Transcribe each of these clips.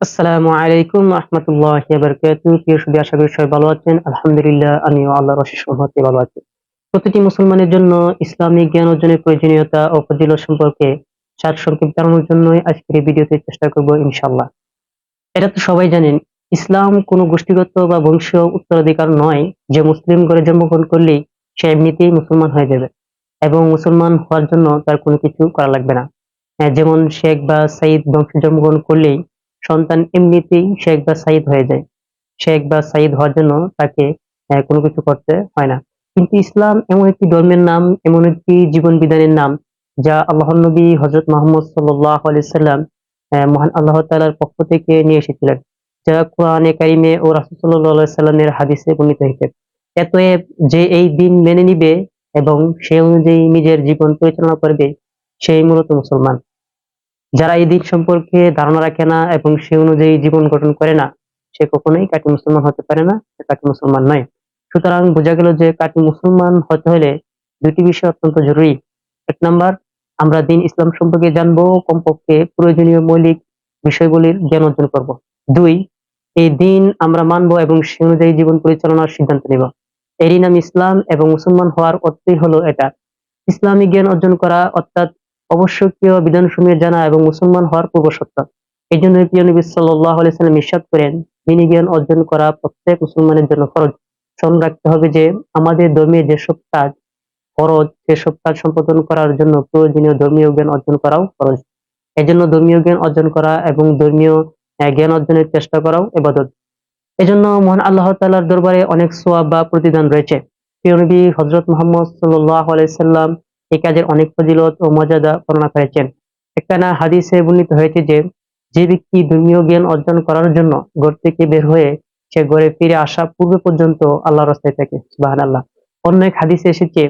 আসসালামু আলাইকুম রহমতুল্লাহ প্রিয় সুদী আশা করি সবাই ভালো আছেন। আলহামদুলিল্লাহ রহমতে ভালো আছি। প্রতিটি মুসলমানের জন্য ইসলামিক জ্ঞান অর্জনের প্রয়োজনীয়তা ও সম্পর্কে সাত সংক্ষেপ জানানোর জন্যই আজকের এই ভিডিওতে চেষ্টা করব ইনশাল্লাহ এটা তো সবাই জানেন, ইসলাম কোনো গোষ্ঠীগত বা বংশীয় উত্তরাধিকার নয় যে মুসলিম ঘরে জন্মগ্রহণ করলেই সে এমনিতেই মুসলমান হয়ে যাবে এবং মুসলমান হওয়ার জন্য তার কোনো কিছু করা লাগবে না। যেমন শেখ বা সাইদ বংশে জন্মগ্রহণ করলেই সন্তান এমনিতেই শেখ বা সাইদ হয়ে যায়। শেখ বা সাইদ হওয়ার জন্য তাকে কোনো কিছু করতে হয় না। কিন্তু ইসলাম এমন একটি ধর্মের নাম, এমন একটি জীবন বিধানের নাম, যা আল্লাহ নবী হজরত মোহাম্মদ সাল্লাহ আলাইসাল্লাম মহান আল্লাহ তাআলার পক্ষ থেকে নিয়ে এসেছিলেন, যা কোরআনে কারিমে ও রাসুল্লাহ সাল্লামের হাদিসে বর্ণিত হয়েছে। এতএব যে এই দিন মেনে নিবে এবং সে অনুযায়ী নিজের জীবন পরিচালনা করবে সেই মূলত মুসলমান। যারা এই দিন সম্পর্কে ধারণা রাখে না এবং সে অনুযায়ী জীবন গঠন করে না, সে কখনোই কাটি মুসলমান হতে পারে না, সে কাটি মুসলমান নয়। সুতরাং বোঝা গেল যে কাটি মুসলমান হতে হলে দুটি বিষয় অত্যন্ত জরুরি। এক নাম্বার, আমরা দিন ইসলাম সম্পর্কে জানব, কমপক্ষে প্রয়োজনীয় মৌলিক বিষয়গুলির জ্ঞান অর্জন করব। দুই, এই দিন আমরা মানবো এবং সে অনুযায়ী জীবন পরিচালনার সিদ্ধান্ত নেব। এরই নাম ইসলাম এবং মুসলমান হওয়ার অর্থই হলো এটা। ইসলামী জ্ঞান অর্জন করা অর্থাৎ অবশ্যকীয় বিধানসমূহ জানা এবং মুসলমান হওয়ার পূর্ব শর্ত এই জন্য প্রিয় নবী সাল্লাম ইরশাদ করেন দিনী জ্ঞান অর্জন করা প্রত্যেক মুসলমানের জন্য ফরজ। স্মরণ রাখতে হবে যে, আমাদের ধর্মীয় যেসব কাজ ফরজ, সেসব কাজ সম্পাদন করার জন্য প্রয়োজনীয় ধর্মীয় জ্ঞান অর্জন করাও ফরজ। এজন্য ধর্মীয় জ্ঞান অর্জন করা এবং ধর্মীয় জ্ঞান অর্জনের চেষ্টা করাও এবাদত। এজন্য মহান আল্লাহ তাআলার দরবারে অনেক সোয়াব বা প্রতিদান রয়েছে। প্রিয় নবী হজরত মোহাম্মদ সাল্লাহ আলাইসাল্লাম এই কাজের অনেক ফজিলত ও মর্যাদা বর্ণনা করেছেন। একখানা হাদিসে বর্ণিত হয়েছে যে যে ব্যক্তি ধর্মীয় জ্ঞান অর্জন করার জন্য ঘর থেকে বের হয়ে সে ঘরে ফিরে আসা পূর্বে পর্যন্ত আল্লাহ রাস্তায় থাকে সুবাহান আল্লাহ অন্য এক হাদিসে এসেছে,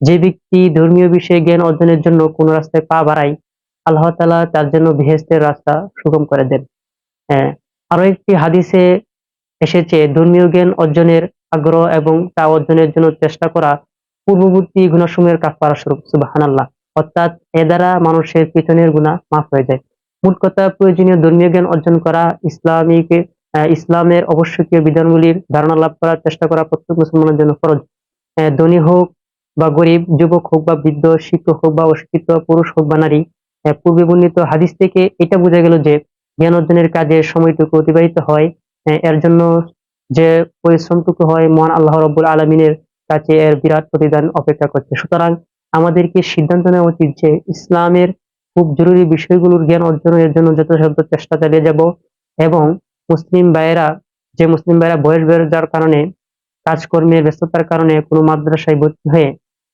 যে ব্যক্তি ধর্মীয় বিষয়ে জ্ঞান অর্জনের জন্য কোন রাস্তায় পা বাড়ায়, আল্লাহ তালা তার জন্য বেহেস্তের রাস্তা সুগম করে দেন। হ্যাঁ আরও একটি হাদিসে এসেছে, ধর্মীয় জ্ঞান অর্জনের আগ্রহ এবং তা অর্জনের জন্য চেষ্টা করা পূর্ববর্তী গুণাসমূহের কাফারা স্বরূপ সুবাহান আল্লাহ অর্থাৎ এ দ্বারা মানুষের পিছনের গুণা মাফ হয়ে যায়। মোট কথা, প্রয়োজনীয় ধর্মীয় জ্ঞান অর্জন করা, ইসলামিক ইসলামের অবশ্যকীয় বিধানগুলির ধারণা লাভ করার চেষ্টা করা প্রত্যেক মুসলমানের জন্য ফরজ। ধনী হোক বা গরিব, যুবক হোক বা বৃদ্ধ, শিক্ষক হোক বা অশিক্ষিত, পুরুষ হোক বা নারী পূর্বে বর্ণিত হাদিস থেকে এটা বোঝা গেল যে জ্ঞান অর্জনের কাজে সময়টুকু অতিবাহিত হয়। এর জন্য যে পরিশ্রমটুকু হয় মহান আল্লাহ রব্বুল আলমিনের কাছে এর বিরাট প্রতিদান অপেক্ষা করছে। সুতরাং আমাদেরকে সিদ্ধান্ত নেওয়া উচিত যে ইসলামের খুব জরুরি বিষয়গুলোর জ্ঞান অর্জনের জন্য যথাসাধ্য চেষ্টা চালিয়ে যাব এবং মুসলিম ভাইয়েরা, যে মুসলিম ভাইয়েরা বয়স বেড়ে যাওয়ার কারণে, কাজকর্মের ব্যস্ততার কারণে কোনো মাদ্রাসায় ভর্তি হয়ে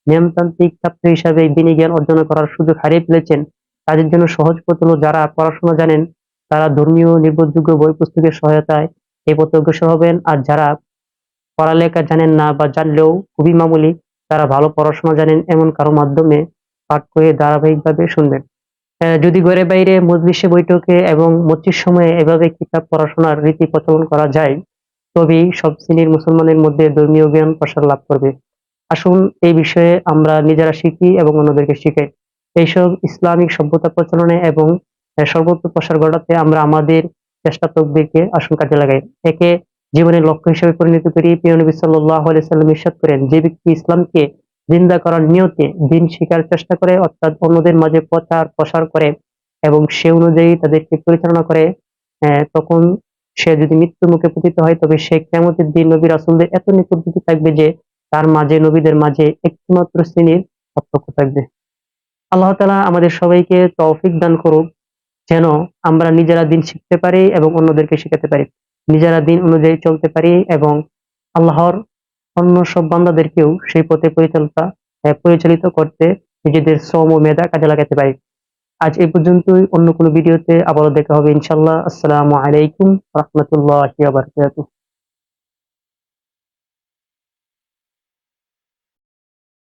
নিয়মতান্ত্রিক ছাত্র হিসাবে দিনী জ্ঞান অর্জন করার সুযোগ হারিয়ে ফেলেছেন, তাদের জন্য সহজ পথ যারা পড়াশোনা জানেন, তারা ধর্মীয় নির্ভরযোগ্য বই পুস্তকের সহায়তায় এই পথে হবেন, আর যারা পড়ালেখা জানেন না বা জানলেও খুবই মামুলি, তারা ভালো পড়াশোনা জানেন এমন কারও মাধ্যমে পাঠ করে ধারাবাহিকভাবে শুনবেন। যদি ঘরে বাইরে মজলিসে বৈঠকে এবং মসজিদ সময়ে এভাবে কিতাব পড়াশোনার রীতি প্রচলন করা যায়, তবেই সব শ্রেণির মুসলমানের মধ্যে ধর্মীয় জ্ঞান প্রসার লাভ করবে। আসুন এই বিষয়ে আমরা নিজেরা শিখি এবং অন্যদেরকে শিখাই। এইসব ইসলামিক সভ্যতা প্রচলনে এবং সর্বত্র প্রসার ঘটাতে আমরা আমাদের চেষ্টা তকবিরকে আসুন কাজে লাগাই। একে জীবনের লক্ষ্য হিসেবে পরিণত করি। প্রিয় নবী সাল্লাহ সাল্লাম ইরশাদ করেন, যে ব্যক্তি ইসলামকে জিন্দা করার নিয়তে দিন শিকার চেষ্টা করে, অর্থাৎ অন্যদের মাঝে প্রচার প্রসার করে এবং সে অনুযায়ী তাদেরকে পরিচালনা করে তখন সে যদি মৃত্যু মুখে পতিত হয়, তবে সে কেমতের দিন নবী রাসুলদের এত নিকটবর্তী থাকবে যে তার মাঝে, নবীদের মাঝে একটিমাত্র শ্রেণির পার্থক্য থাকবে। আল্লাহ তালা আমাদের সবাইকে তৌফিক দান করুক, যেন আমরা নিজেরা দিন শিখতে পারি এবং অন্যদেরকে শেখাতে পারি। নিজেরা দিন অনুযায়ী চলতে পারি এবং আল্লাহর অন্য সব বান্দাদেরকেও সেই পথে পরিচালিত পরিচালিত করতে নিজেদের শ্রম ও মেধা কাজে লাগাতে পারি। আজ এই পর্যন্তই, অন্য কোনো ভিডিওতে আবারও দেখা হবে ইনশাল্লাহ আসসালামু আলাইকুম রহমতুল্লাহ